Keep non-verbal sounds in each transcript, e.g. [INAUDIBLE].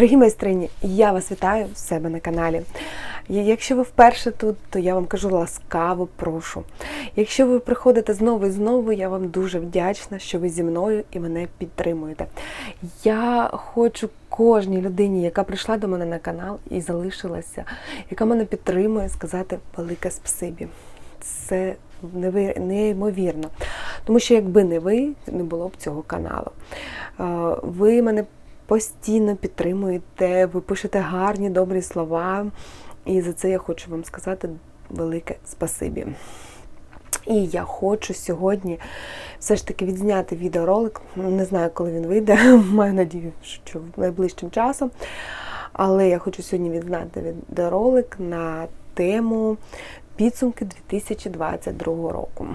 Дорогі майстрині, я вас вітаю в себе на каналі. Якщо ви вперше тут, то я вам кажу ласкаво прошу. Якщо ви приходите знову і знову, я вам дуже вдячна, що ви зі мною і мене підтримуєте. Я хочу кожній людині, яка прийшла до мене на канал і залишилася, яка мене підтримує, сказати велике спасибі. Це неймовірно. Тому що якби не ви, не було б цього каналу. Ви мене постійно підтримуєте, ви пишете гарні, добрі слова. І за це я хочу вам сказати велике спасибі. І я хочу сьогодні все ж таки відзняти відеоролик. Не знаю, коли він вийде, [LAUGHS] маю надію, що найближчим часом. Але я хочу сьогодні відзняти відеоролик на тему підсумки 2022 року.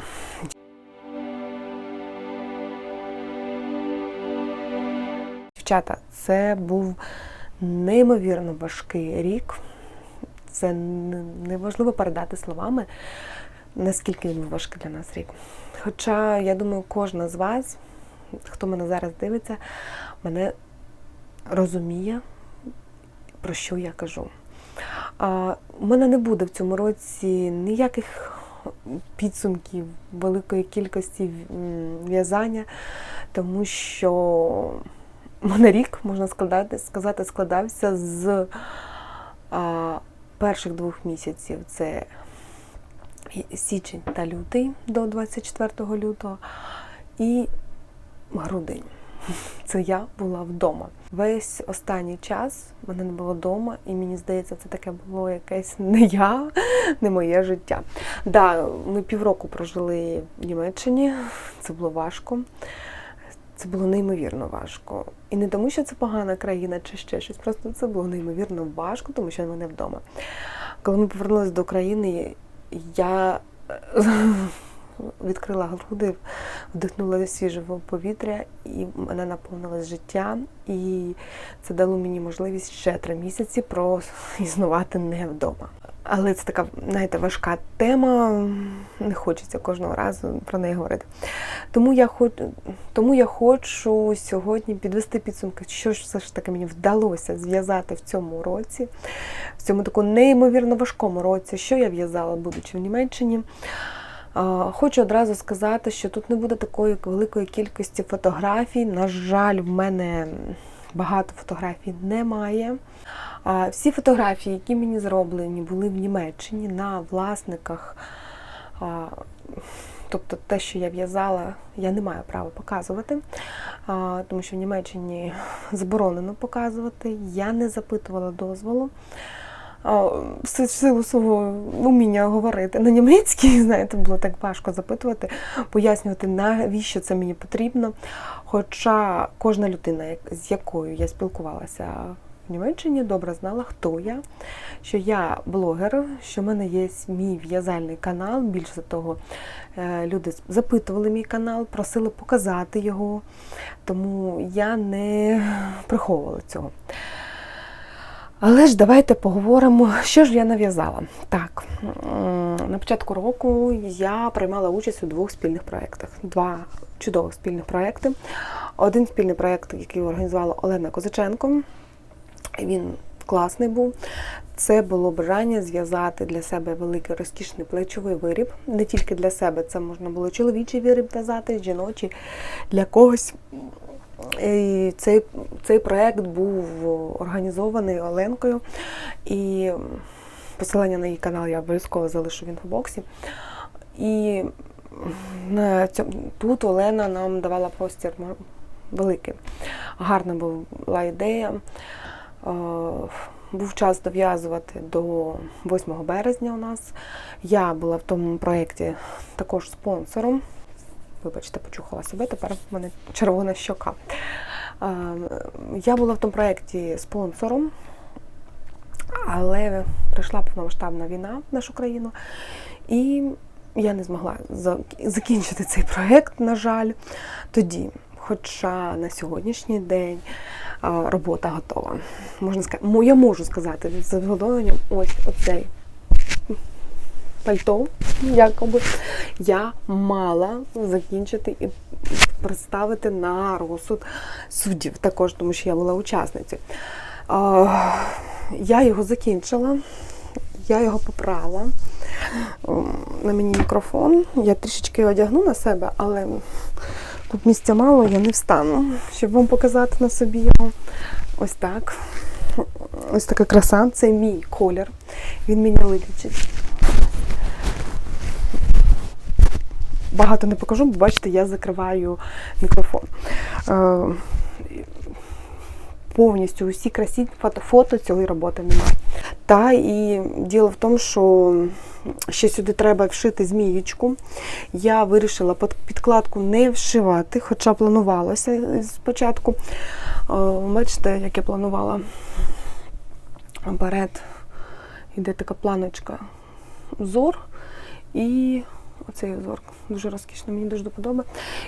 Дівчата, це був неймовірно важкий рік. Це неможливо передати словами, наскільки він був важкий для нас рік. Хоча, я думаю, кожна з вас, хто мене зараз дивиться, мене розуміє, про що я кажу. А, у мене не буде в цьому році ніяких підсумків великої кількості в'язання, тому що [LAUGHS] мене рік, можна складати, сказати, складався з а, перших двох місяців. Це січень та лютий до 24 лютого і грудень. [LAUGHS] Це я була вдома. Весь останній час мене не було вдома, і мені здається, це таке було якесь [LAUGHS] не я, не моє життя. Да, ми півроку прожили в Німеччині, це було важко. Це було неймовірно важко. І не тому, що це погана країна чи ще щось. Просто це було неймовірно важко, тому що ми не вдома. Коли ми повернулися до країни, я [LAUGHS] відкрила груди, вдихнула свіжого повітря, і мене наповнилось життя. І це дало мені можливість ще три місяці проіснувати не вдома. Але це така, знаєте, важка тема, не хочеться кожного разу про неї говорити. Тому я хочу, тому я хочу сьогодні підвести підсумки, що ж все ж таки мені вдалося зв'язати в цьому році, в цьому такому неймовірно важкому році, що я в'язала, будучи в Німеччині. Хочу одразу сказати, що тут не буде такої великої кількості фотографій. На жаль, в мене багато фотографій немає. Всі фотографії, які мені зроблені, були в Німеччині на власниках. Тобто те, що я в'язала, я не маю права показувати, тому що в Німеччині [LAUGHS] заборонено показувати. Я не запитувала дозволу. В силу свого уміння говорити на німецькій, [LAUGHS] знаєте, було так важко запитувати, пояснювати, навіщо це мені потрібно. Хоча кожна людина, з якою я спілкувалася в Німеччині, добре знала, хто я, що я блогер, що в мене є мій в'язальний канал. Більше того, е, люди запитували мій канал, просили показати його, тому я не приховувала цього. Але ж давайте поговоримо, що ж я нав'язала. Так, на початку року я приймала участь у двох спільних проєктах. Два чудових спільних проєкти. Один спільний проєкт, який організувала Олена Козаченко. Він класний був. Це було бажання зв'язати для себе великий розкішний плечовий виріб. Не тільки для себе, це можна було чоловічий виріб в'язати, жіночий, для когось. І цей, цей проєкт був організований Оленкою. І посилання на її канал я обов'язково залишу в інфобоксі. І тут Олена нам давала простір великий. Гарна була ідея. Е, Був час дов'язувати до 8 березня у нас. Я була в тому проєкті також спонсором. Вибачте, почухала себе, тепер в мене червона щока. Я була в тому проєкті спонсором, але прийшла повномасштабна війна в нашу країну, і я не змогла закінчити цей проєкт, на жаль, тоді. Хоча на сьогоднішній день робота готова. Можна сказати, я можу сказати з задоволенням, ось оцей пальто, якоби я мала закінчити і представити на розсуд суддів також, тому що я була учасницею. Я його закінчила, я його поправила. М, На мені мікрофон. Я трішечки одягну на себе, але тут місця мало, я не встану, щоб вам показати на собі його. Ось так. Ось така краса, це мій колір. Він мені личить. Багато не покажу, бо бачите, я закриваю мікрофон. Е, повністю усі красі фото, цієї роботи немає. Та і діло в тому, що ще сюди треба вшити змієчку. Я вирішила підкладку не вшивати, хоча планувалося спочатку. Е, Бачите, як я планувала. Вперед йде така планочка узор і оцей узор дуже розкішний, мені дуже до подоби.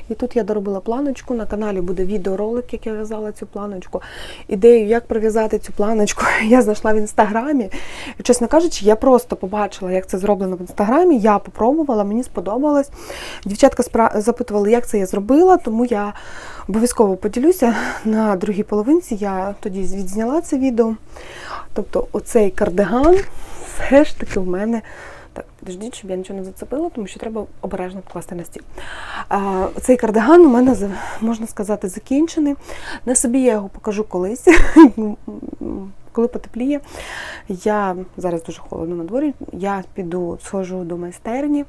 І тут я доробила планочку. На каналі буде відеоролик, як я в'язала цю планочку. Ідею, як прив'язати цю планочку, [LAUGHS] я знайшла в інстаграмі. Чесно кажучи, я просто побачила, як це зроблено в інстаграмі. Я попробувала, мені сподобалось. Дівчатка запитували, як це я зробила, тому я обов'язково поділюся на другій половинці. Я тоді відзняла це відео. Тобто, оцей кардиган все ж таки в мене. Так, підождіть, щоб я нічого не зацепила, тому що треба обережно покласти на стіл. А, цей кардиган у мене, можна сказати, закінчений. На собі я його покажу колись, коли потепліє. Я зараз дуже холодно на дворі. Я піду, схожу до майстерні,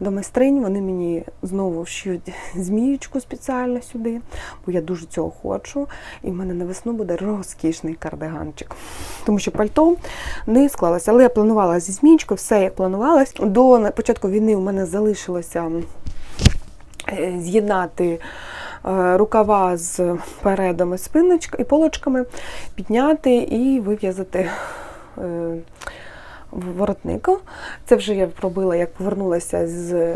до майстринь. Вони мені знову вшиють [LAUGHS] зміючку спеціально сюди, бо я дуже цього хочу. І в мене на весну буде розкішний кардиганчик. Тому що пальто не склалося. Але я планувала зі змієчкою, все як планувалось. До початку війни у мене залишилося е, з'єднати рукава з передами спиночка і полочками, підняти і вив'язати е, в- воротника. Це вже я робила, як повернулася з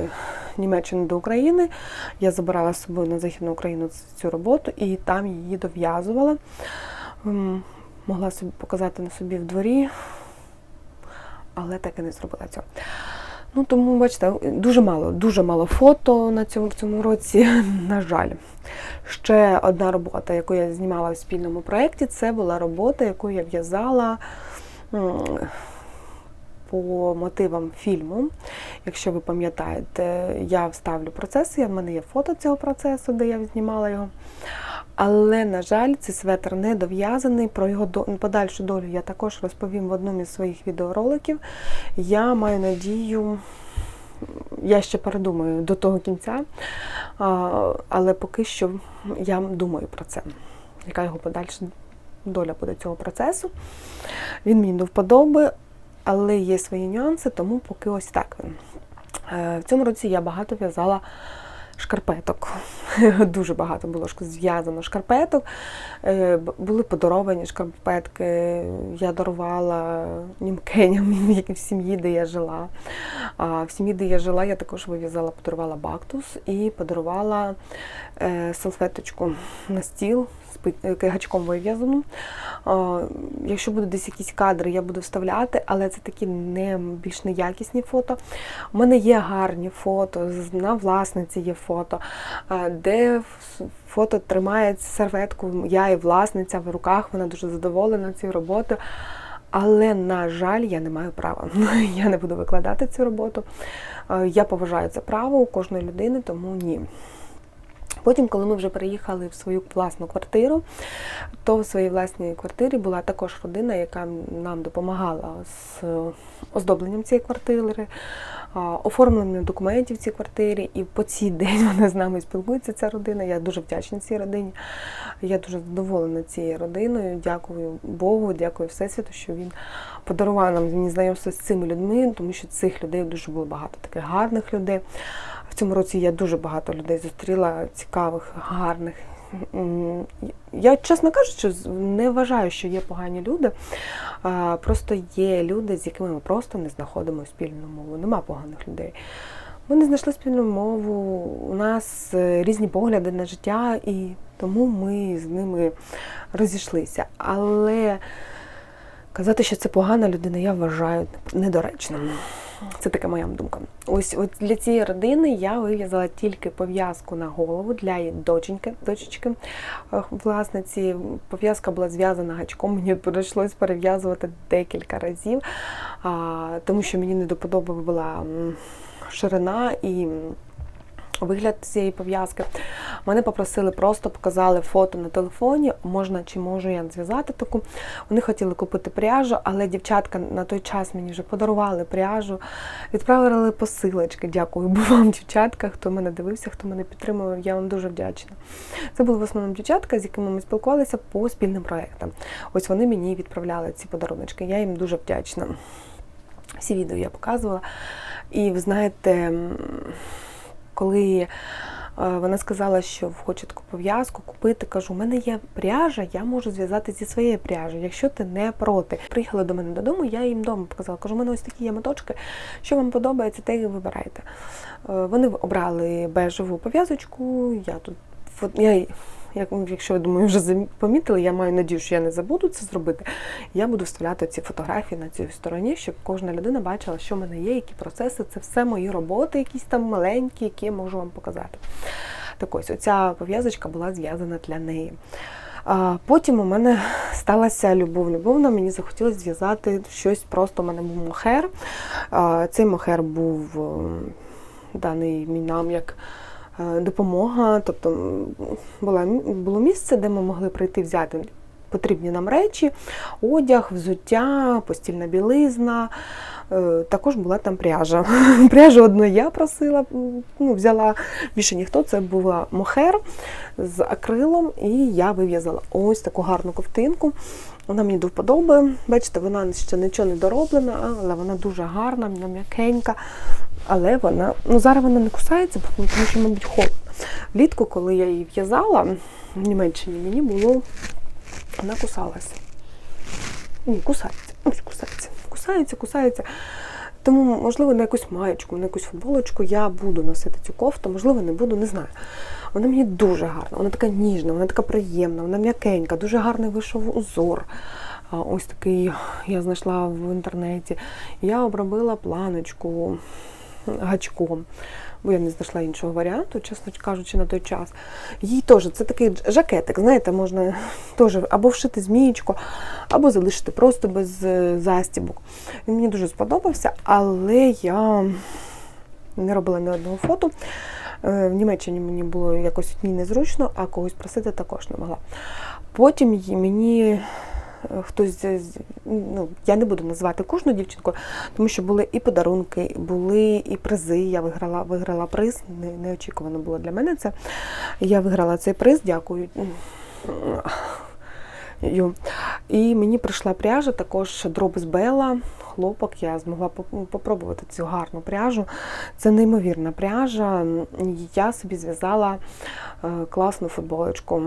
Німеччини до України. Я забирала з собою на Західну Україну цю роботу і там її дов'язувала. Могла собі показати на собі в дворі, але так і не зробила цього. Ну, тому, бачите, дуже мало, дуже мало фото на цьому, в цьому році, [LAUGHS] на жаль. Ще одна робота, яку я знімала в спільному проєкті, це була робота, яку я в'язала по мотивам фільму. Якщо ви пам'ятаєте, я вставлю процес, в мене є фото цього процесу, де я знімала його. Але, на жаль, цей светр не дов'язаний. Про його подальшу долю я також розповім в одному із своїх відеороликів. Я маю надію, я ще передумаю до того кінця, але поки що я думаю про це. Яка його подальша доля буде цього процесу? Він мені до вподоби, але є свої нюанси, тому поки ось так. Е, В цьому році я багато в'язала шкарпеток. [LAUGHS] Дуже багато було зв'язано шкарпеток. Е, Були подаровані шкарпетки. Я дарувала німкеням, [LAUGHS] в сім'ї, де я жила. А в сім'ї, де я жила, я також вив'язала, подарувала бактус і подарувала е, салфеточку на стіл гачком вив'язану. А, Якщо будуть десь якісь кадри, я буду вставляти, але це такі не більш неякісні фото. У мене є гарні фото, на власниці є фото, де фото тримає серветку, я і власниця в руках, вона дуже задоволена цією роботою. Але, на жаль, я не маю права. [LAUGHS] Я не буду викладати цю роботу. Е, Я поважаю це право у кожної людини, тому ні. Потім, коли ми вже переїхали в свою власну квартиру, то в своїй власній квартирі була також родина, яка нам допомагала з е, оздобленням цієї квартири, а, оформленням документів в цій квартирі. І по цій день [LAUGHS] вона з нами спілкується, ця родина. Я дуже вдячна цій родині. Я дуже задоволена цією родиною. Дякую Богу, дякую Всесвіту, що він подарував нам знайомство з цими людьми, тому що цих людей дуже було багато, таких гарних людей. Цьому році я дуже багато людей зустріла, цікавих, гарних. Я, чесно кажучи, не вважаю, що є погані люди. Просто є люди, з якими ми просто не знаходимо спільну мову. Нема поганих людей. Ми не знайшли спільну мову, у нас е, різні погляди на життя, і тому ми з ними розійшлися. Але Казати, що це погана людина, я вважаю недоречно. Це така моя думка. Ось от для цієї родини я вив'язала тільки пов'язку на голову для її доченьки, дочечки Власне, власниці. Пов'язка була зв'язана гачком, мені прийшлось перев'язувати декілька разів, тому що мені не доподобала була ширина і. Вигляд цієї пов'язки. Мене попросили, просто показали фото на телефоні, можна чи можу я зв'язати таку. Вони хотіли купити пряжу, але дівчатка на той час мені вже подарували пряжу, відправили посилочки. Дякую вам, дівчатка, хто мене дивився, хто мене підтримував. Я вам дуже вдячна. Це були в основному дівчатка, з якими ми спілкувалися по спільним проектам. Ось вони мені відправляли ці подарунки. Я їм дуже вдячна. Всі відео я показувала. І ви знаєте. Коли е, вона сказала, що хоче таку пов'язку купити, кажу, у мене є пряжа, я можу зв'язати зі своєю пряжею, якщо ти не проти. Приїхала до мене додому, я їм вдома показала. Кажу, у мене ось такі є моточки. Що вам подобається, те і вибирайте. Е, Вони обрали бежеву пов'язочку. Я тут я, як, якщо ви думаю, вже помітили, я маю надію, що я не забуду це зробити. Я буду вставляти ці фотографії на цій стороні, щоб кожна людина бачила, що в мене є, які процеси. Це все мої роботи, якісь там маленькі, які я можу вам показати. Так ось, оця пов'язочка була зв'язана для неї. Потім у мене сталася любов. Любовна, мені захотілося зв'язати щось просто. У мене був мохер. Цей мохер був ем, даний мій нам як допомога. Тобто була, було місце, де ми могли прийти взяти потрібні нам речі, одяг, взуття, постільна білизна. Е, Також була там пряжа. [LAUGHS] Пряжу одну я просила, ну, взяла більше ніхто. Це була мохер з акрилом, і я вив'язала ось таку гарну ковтинку. Вона мені до вподоби. Бачите, вона ще нічого не дороблена, але вона дуже гарна, вона м'якенька. Але вона, ну зараз вона не кусається, тому що, мабуть, холодно. Влітку, коли я її в'язала в Німеччині, мені було вона кусалася. Ні, кусається. Ось кусається. Кусається, кусається. Тому, можливо, на якусь маєчку, на якусь футболочку я буду носити цю кофту, можливо, не буду, не знаю. Вона мені дуже гарна, вона така ніжна, вона така приємна, вона м'якенька, дуже гарний вийшов узор. Ось такий я знайшла в інтернеті. Я обробила планочку гачком, бо я не знайшла іншого варіанту, чесно кажучи, на той час. Їй теж це такий жакетик, знаєте, можна [LAUGHS] теж або вшити змієчку, або залишити просто без е, застібок. Він мені дуже сподобався, але я не робила ні одного фото. Е, В Німеччині мені було якось одній незручно, а когось просити також не могла. Потім мені е, хтось, ну, я не буду називати кожну дівчинку, тому що були і подарунки, були і призи. Я виграла, виграла приз. Не, неочікувано було для мене це. Я виграла цей приз, дякую. І мені прийшла пряжа, також дроб з Бела, хлопок. Я змогла поп- попробувати цю гарну пряжу. Це неймовірна пряжа. Я собі зв'язала е, класну футболочку.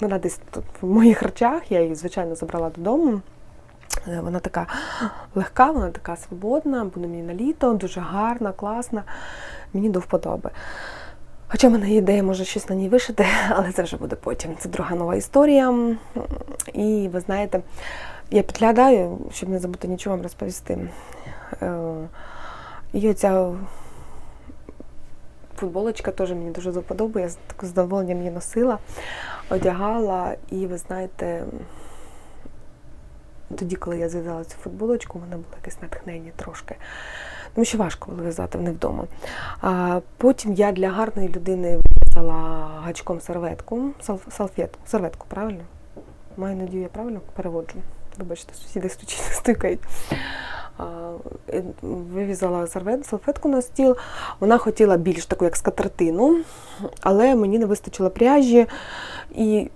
Вона десь тут в моїх речах, я її, звичайно, забрала додому. Е, Вона така легка, вона така свободна, буде мені на літо, дуже гарна, класна. Мені до вподоби. Хоча в мене є ідея, може щось на ній вишити, [LAUGHS] але це вже буде потім. Це друга нова історія. І ви знаєте, я підглядаю, щоб не забути нічого вам розповісти. Е, І оця футболочка теж мені дуже до вподоби. Я з таким задоволенням її носила, одягала, і ви знаєте, тоді, коли я зв'язала цю футболочку, мене було якесь натхнення трошки. Тому що важко було в'язати не вдома. А потім я для гарної людини в'язала гачком серветку, сал- салфетку, серветку, правильно? Маю надію, я правильно переводжу. Вибачте, сусіди стучі- [LAUGHS] стукають. Е, Вивізала салфетку на стіл. Вона хотіла більш таку, як скатертину, але мені не вистачило пряжі. І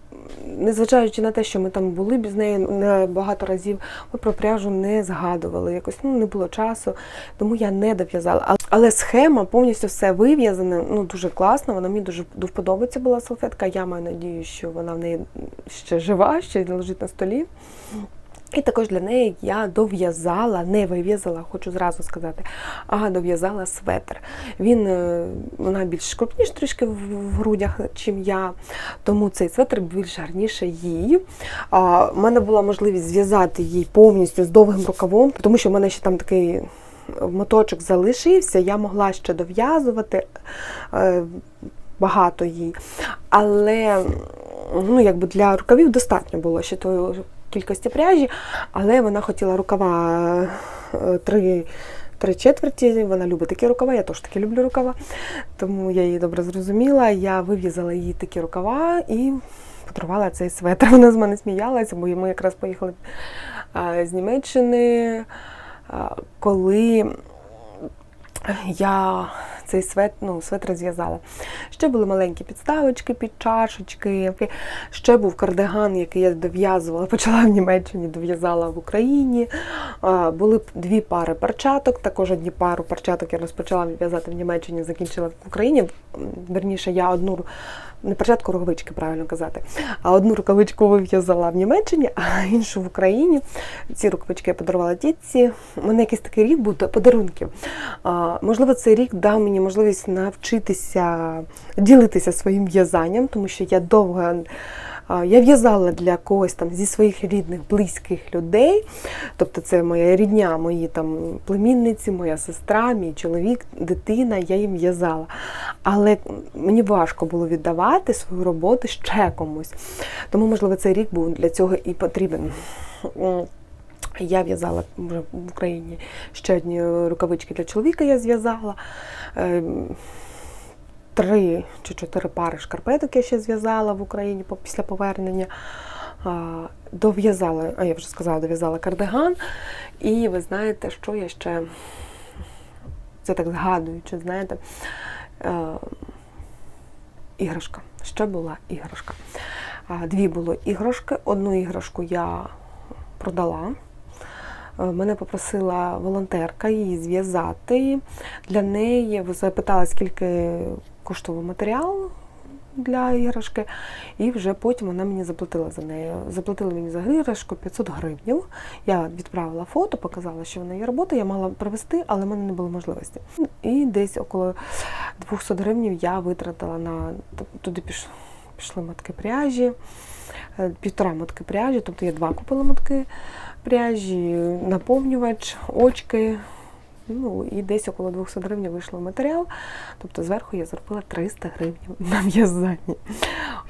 незважаючи на те, що ми там були без неї багато разів, ми про пряжу не згадували. Якось ну, не було часу, тому я не дов'язала. Але- схема повністю все вив'язане, ну дуже класно. Вона мені дуже до була салфетка. Я маю надію, що вона в неї ще жива, ще лежить на столі. І також для неї я дов'язала, не вив'язала, хочу зразу сказати, а дов'язала светр. Він е, вона більш крупніш трішки в грудях, чим я, тому цей светр більш гарніше їй. У мене була можливість зв'язати її повністю з довгим рукавом, тому що в мене ще там такий моточок залишився, я могла ще дов'язувати е, багато їй. Але ну, якби для рукавів достатньо було ще тої кількості пряжі, але вона хотіла рукава е, три. Три четверті, вона любить такі рукава, я теж таки люблю рукава, тому я її добре зрозуміла. Я вив'язала їй такі рукава і подарувала цей светр. [LAUGHS] Вона з мене сміялася, бо ми якраз поїхали з Німеччини, коли я цей свет, ну, светр зв'язала. Ще були маленькі підставочки під чашечки. Ще був кардиган, який я дов'язувала, [LAUGHS] почала в Німеччині, дов'язала в Україні. Були дві пари перчаток. Також одні пару перчаток я розпочала в'язати в Німеччині, закінчила в Україні. Верніше, я одну не перчатку, рукавички, правильно казати. А одну рукавичку вив'язала в Німеччині, а іншу в Україні. Ці рукавички я подарувала дітці. У мене якийсь такий рік був подарунків. Можливо, цей рік дав мені можливість навчитися ділитися своїм в'язанням, тому що я довго. Я в'язала для когось там зі своїх рідних, близьких людей. Тобто це моя рідня, мої там племінниці, моя сестра, мій чоловік, дитина, я їм в'язала. Але мені важко було віддавати свою роботу ще комусь. Тому, можливо, цей рік був для цього і потрібен. Я в'язала вже в Україні ще одні рукавички для чоловіка я зв'язала. Ем, Три чи чотири пари шкарпеток я ще зв'язала в Україні після повернення. Дов'язала, а я вже сказала, дов'язала кардиган. І ви знаєте, що я ще це так згадуючи, знаєте, е, іграшка. Ще була іграшка. Дві було іграшки. Одну іграшку я продала. Е, Мене попросила волонтерка її зв'язати. Для неї запитала, скільки коштував матеріал для іграшки, і вже потім вона мені заплатила за неї. Заплатила мені за іграшку 500 гривень. Я відправила фото, показала, що вона є робота, я мала привезти, але в мене не було можливості. І десь около 200 гривень я витратила на туди піш, пішли мотки пряжі, е, півтора мотки пряжі, тобто я два купила мотки пряжі, наповнювач, очки. Ну і десь около 200 гривень вийшло матеріал. Тобто зверху я заробила 300 гривень на в'язанні.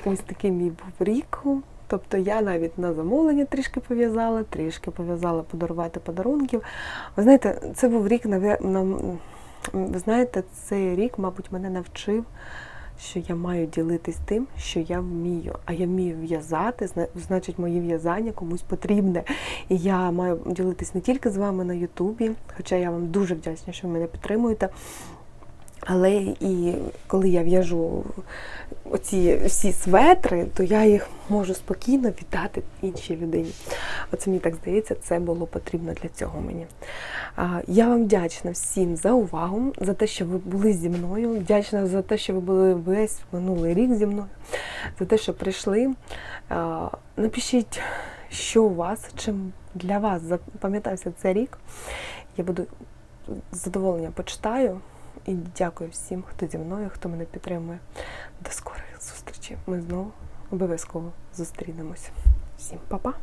Ось такий мій був рік. Тобто я навіть на замовлення трішки пов'язала, трішки пов'язала подарувати подарунків. Ви знаєте, це був рік, ви знаєте, цей рік, мабуть, мене навчив, що я маю ділитись тим, що я вмію. А я вмію в'язати, зна- значить, моє в'язання комусь потрібне. І я маю ділитись не тільки з вами на Ютубі, хоча я вам дуже вдячна, що ви мене підтримуєте. Але і коли я в'яжу оці всі светри, то я їх можу спокійно віддати іншій людині. Оце мені так здається, це було потрібно для цього мені. Я вам вдячна всім за увагу, за те, що ви були зі мною. Вдячна за те, що ви були весь минулий рік зі мною, за те, що прийшли. Напишіть, що у вас, чим для вас запам'ятався цей рік. Я буду з задоволенням почитаю. І дякую всім, хто зі мною, хто мене підтримує. До скорих зустрічей. Ми знову обов'язково зустрінемось. Всім па-па!